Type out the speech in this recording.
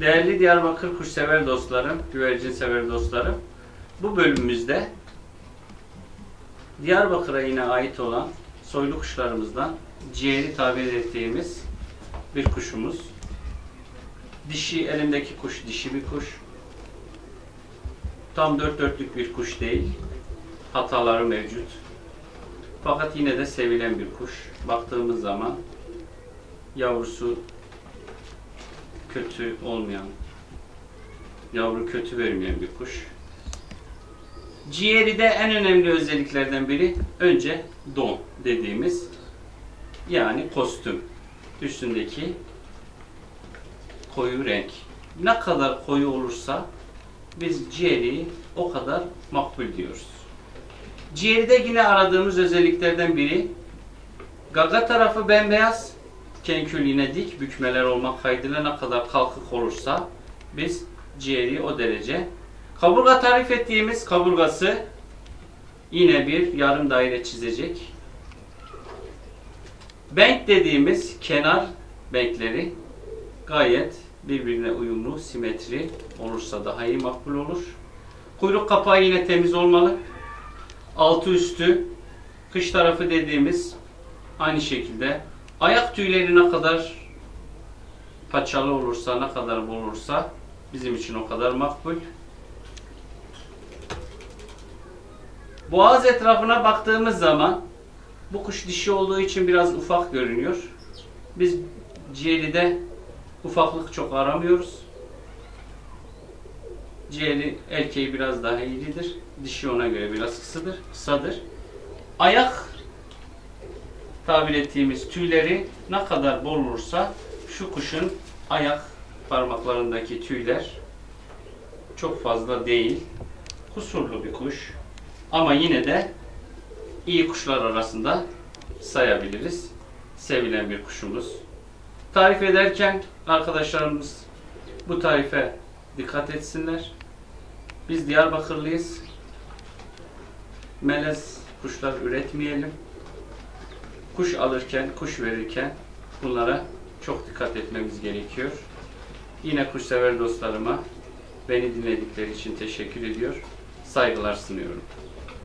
Değerli Diyarbakır kuşsever dostlarım, güvercin sever dostlarım, bu bölümümüzde Diyarbakır'a yine ait olan soylu kuşlarımızdan ciğeri tabir ettiğimiz bir kuşumuz. Dişi, elimdeki kuş dişi bir kuş. Tam dört dörtlük bir kuş değil. Hataları mevcut. Fakat yine de sevilen bir kuş. Baktığımız zaman yavrusu kötü olmayan, yavru kötü vermeyen bir kuş. Ciğeri de en önemli özelliklerden biri önce don dediğimiz yani kostüm. Üstündeki koyu renk. Ne kadar koyu olursa biz ciğeri o kadar makbul diyoruz. Ciğeri de yine aradığımız özelliklerden biri gaga tarafı bembeyaz, kenkül yine dik bükmeler olmak kaydıyla ne kadar kalkık olursa biz ciğeri o derece. Kaburga tarif ettiğimiz kaburgası yine bir yarım daire çizecek. Bank dediğimiz kenar bankleri gayet birbirine uyumlu, simetri olursa daha iyi makbul olur. Kuyruk kapağı yine temiz olmalı. Altı üstü, kış tarafı dediğimiz aynı şekilde. Ayak tüyleri ne kadar paçalı olursa, ne kadar bol olursa bizim için o kadar makbul. Boğaz etrafına baktığımız zaman bu kuş dişi olduğu için biraz ufak görünüyor. Biz ciğeride ufaklık çok aramıyoruz. Ciğeri erkeği biraz daha iridir. Dişi ona göre biraz kısadır. kısadır. Ayak tabir ettiğimiz tüyleri ne kadar bol olursa şu kuşun ayak parmaklarındaki tüyler çok fazla değil. Kusurlu bir kuş. Ama yine de iyi kuşlar arasında sayabiliriz. Sevilen bir kuşumuz. Tarif ederken arkadaşlarımız bu tarife dikkat etsinler. Biz Diyarbakırlıyız. Melez kuşlar üretmeyelim. Kuş alırken, kuş verirken bunlara çok dikkat etmemiz gerekiyor. Yine kuşsever dostlarıma beni dinledikleri için teşekkür ediyor. Saygılar sunuyorum.